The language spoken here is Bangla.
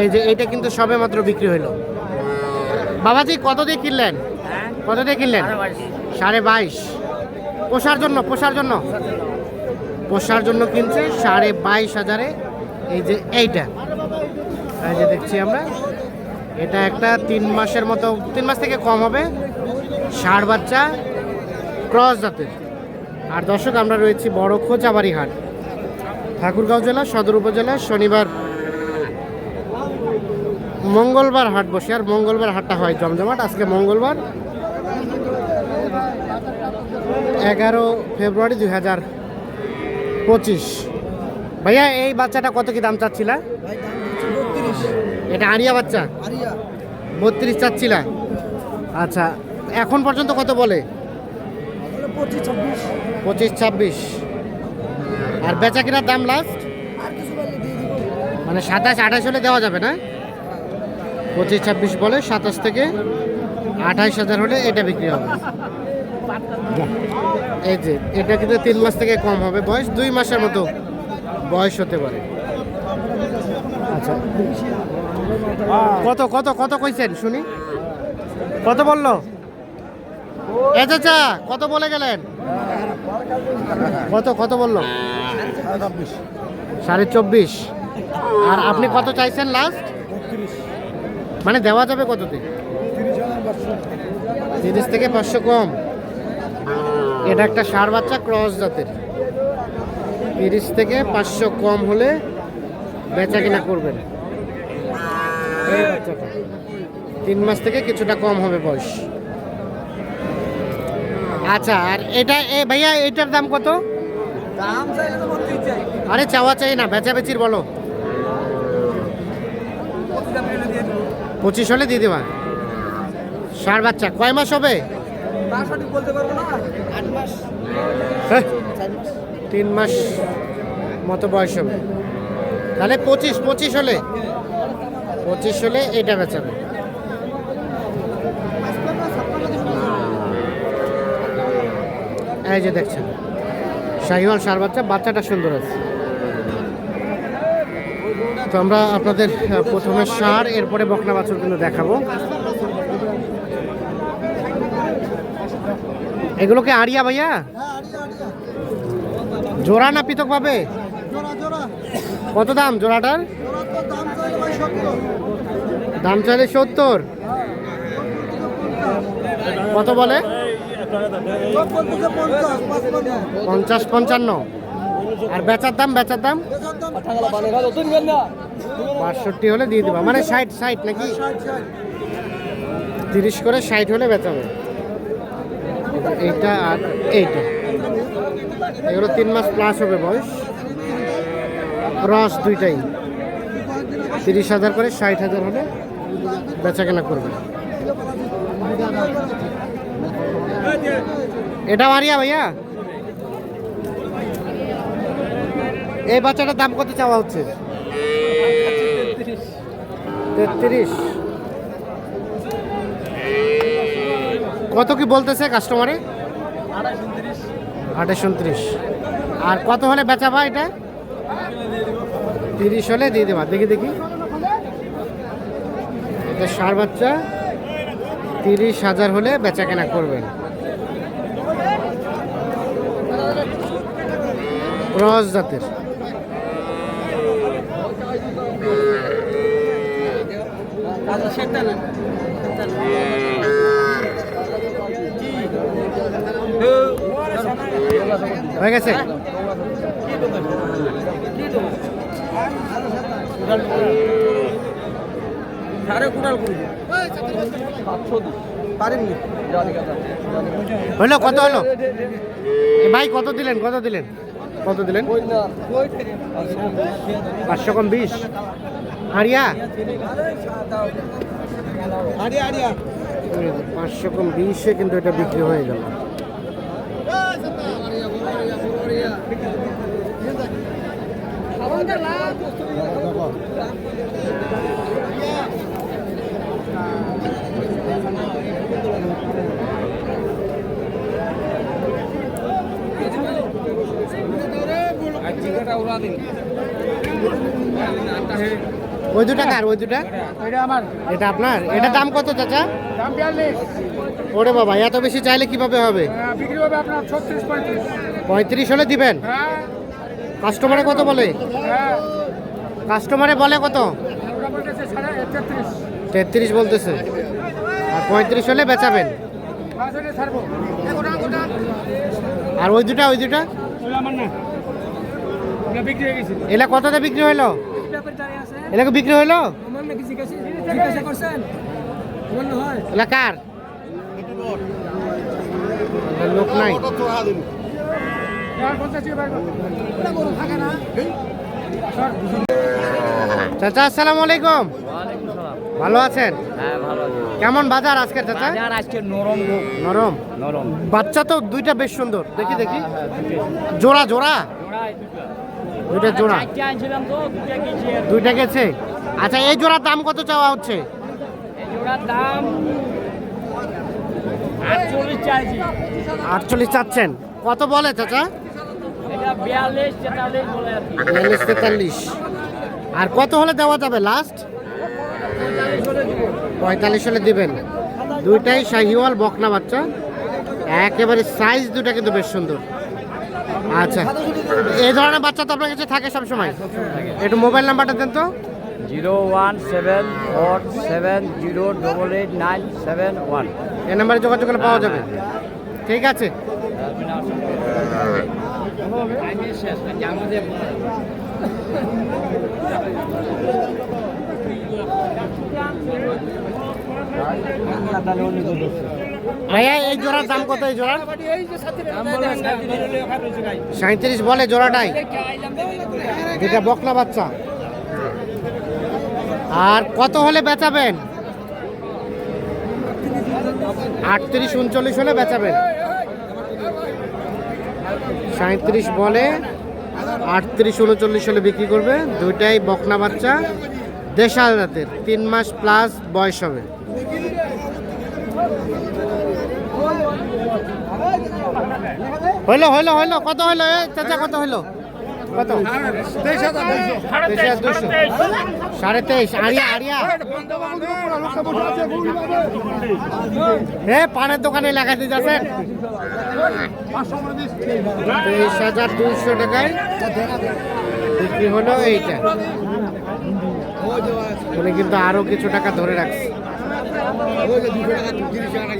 এই যে এইটা কিন্তু সবে মাত্র বিক্রি হইল। বাবাজি, কত দিয়ে কিনলেন? কত দিয়ে কিনলেন? সাড়ে বাইশ। পোষার জন্য পোষার জন্য? পোষার জন্য কিনছে সাড়ে বাইশ হাজারে। এই যে এইটা। এই যে দেখছি আমরা। এটা একটা তিন মাসের মতো, তিন মাস থেকে কম হবে। ষাড় বাচ্চা, ক্রস জাতের। আর দর্শক, আমরা রয়েছি বড় খোঁচাবাড়ি হাট ঠাকুরগাঁও জেলা, সদর উপজেলা, শনিবার মঙ্গলবার হাট বসে আর মঙ্গলবার হাটটা হয় জমজমাট। আজকে মঙ্গলবার এগারো ফেব্রুয়ারি দুই হাজার পঁচিশ। ভাইয়া এই বাচ্চাটা কত কি দাম চাচ্ছিলা? এটা আরিয়া বাচ্চা? বত্রিশ চাচ্ছিলা। আচ্ছা এখন পর্যন্ত কত বলে? পঁচিশ ছাব্বিশ। আর বেচা কিনার দাম লাস্ট মানে সাতাশ আঠাশ হলে দেওয়া যাবে না? পঁচিশ ছাব্বিশ বলে, সাতাশ থেকে আঠাইশ হাজার হলে এটা বিক্রি হবে। এই যে, এটা কিন্তু তিন মাস থেকে কম হবে। বয়স দুই মাসের মতো বয়স হতে পারে। আচ্ছা। কত কত কত কইছেন? শুনি। কত বলল? এ কত বলে গেলেন? কত কত বলল? সাড়ে চব্বিশ। আর আপনি কত চাইছেন লাস্ট মানে দেওয়া যাবে কততে? তিরিশ থেকে পাঁচশো কম। এটা একটা সার বাচ্চা ক্রস জাতের। তিরিশ থেকে পাঁচশো কম হলে বেচা কিনা করবেন। এই বাচ্চাটা। তিন মাস থেকে কিছুটা কম হবে বয়স। আচ্ছা আর এটা এ ভাইয়া এটার দাম কত? দাম আরে চাওয়া চাই না বেচা বেচির বলো পঁচিশ দাম পেলে দিয়ে দিব পঁচিশ হলে দিয়ে দেবা সার বাচ্চা কয় মাস হবে? হ্যাঁ, তিন মাস মতো বয়স হবে। তাহলে পঁচিশ পঁচিশ হলে? পঁচিশ হলে এটা বেচাবে এই যে দেখছেন শাহিওয়াল সার বাচ্চা বাচ্চাটা সুন্দর আছে। তো আমরা আপনাদের প্রথমে সার, এরপরে বকনা বাছুর কিন্তু দেখাবো। এগুলোকে ভাইয়া? আরিয়া আরিয়া জোড়া না পৃথক পাবে কত দাম জোড়াটার? জোড়া দাম চাইলে সত্তর। কত বলে? পঞ্চাশ পঞ্চান্ন। আর বেচার দাম বেচার দাম? বাষট্টি হলে দিয়ে দেবা। মানে ষাট ষাট নাকি? তিরিশ করে ষাট হলে বেচাবে। এইটা আর এইটা। এগুলো তিন মাস প্লাস হবে বয়স। রস দুইটাই। তিরিশ হাজার করে ষাট হাজার হলে বেচা কেনা করবে। এটা মারিয়া ভাইয়া? এই বাচ্চাটার দাম কত চাওয়া হচ্ছে? তেত্রিশ। কত কি বলতেছে কাস্টমারে আঠাশ উনত্রিশ। আর কত হলে বেচাবা এটা? তিরিশ হলে দিয়ে দেবা। দেখি দেখি। এটা সার বাচ্চা। তিরিশ হাজার হলে বেচা কেনা করবেন। ক্রস জাতের। হয়ে গেছে? হলো কত হলো? ভাই কত দিলেন কত দিলেন? কত দিলেন? পাঁচশো কম বিশ। হারিয়া? পাঁচশো কম বিশে কিন্তু এটা বিক্রি হয়ে গেল। ওই দুটা কার ওই দুটা? এটা আমার। এটা আপনার? এটা দাম কত চাচা? দাম বিয়াল্লিশ। ওরে বাবা এত বেশি চাইলে কীভাবে হবে? বিক্রি হবে আপনার ছত্রিশ পঁয়ত্রিশ। পঁয়ত্রিশ হলে দিবেন? হ্যাঁ। কাস্টমারে কত বলে? হ্যাঁ। কাস্টমারে বলে কত? তেত্রিশ। বলতেছে। আর পঁয়ত্রিশ হলে বেচাবেন। হলে আর ওই দুটা ওই দুটা? হয়ে এলা কততে বিক্রি হইল? এলাকা বিক্রি হইল? কার? লোক নাই। চাচা আসসালামু আলাইকুম। ভালো আছেন? কেমন বাজার আজকের চাচা? আজকে নরম নরম। নরম। বাচ্চা তো দুইটা বেশ সুন্দর। দেখি দেখি। জোড়া জোড়া? দুইটা জোড়া। দুইটা গেছে? আচ্ছা এই জোড়ার দাম কত চাওয়া হচ্ছে? আটচল্লিশ চাচ্ছেন। কত বলে চাচা? বিয়াল্লিশ তেতাল্লিশ আর কত হলে দেওয়া যাবে লাস্ট পঁয়তাল্লিশ হলে দিব। পঁয়তাল্লিশ হলে দিবেন। দুইটাই শাহিওয়াল বকনা বাচ্চা। একেবারে সাইজ দুটা কিন্তু বেশ সুন্দর। আচ্ছা। এই ধরনের বাচ্চা তো আপনার কাছে থাকে সবসময়? একটু মোবাইল নাম্বারটা দেন তো। Zero one seven four seven zero double eight nine seven one. এই নাম্বারে যোগাযোগ করলে পাওয়া যাবে। ঠিক আছে। ভাইয়া, এই জোড়ার দাম কত এই জোড়ার? সাঁত্রিশ বলে জোড়াটাই। যেটা বকনা বাচ্চা। আর কত হলে বেচাবেন? আটত্রিশ উনচল্লিশ হলে বেচাবেন। সাঁত্রিশ বলে আটত্রিশ উনচল্লিশ হলে বিক্রি করবে। দুইটাই বকনা বাচ্চা। দেশাল রাতের তিন মাস প্লাস বয়স হবে। হইল হইল হইল, কত হইল? এ, চাচা, কত হইল? কত? সাড়ে তেইশ আড়িয়া আড়িয়া হে পানের দোকানে লাগাতে যাচ্ছেন তেইশ হাজার দুইশো টাকায় বিক্রি হলো এইটা। কিন্তু আরও কিছু টাকা ধরে রাখছে। ওই যে দুশো টাকা তিরিশ টাকা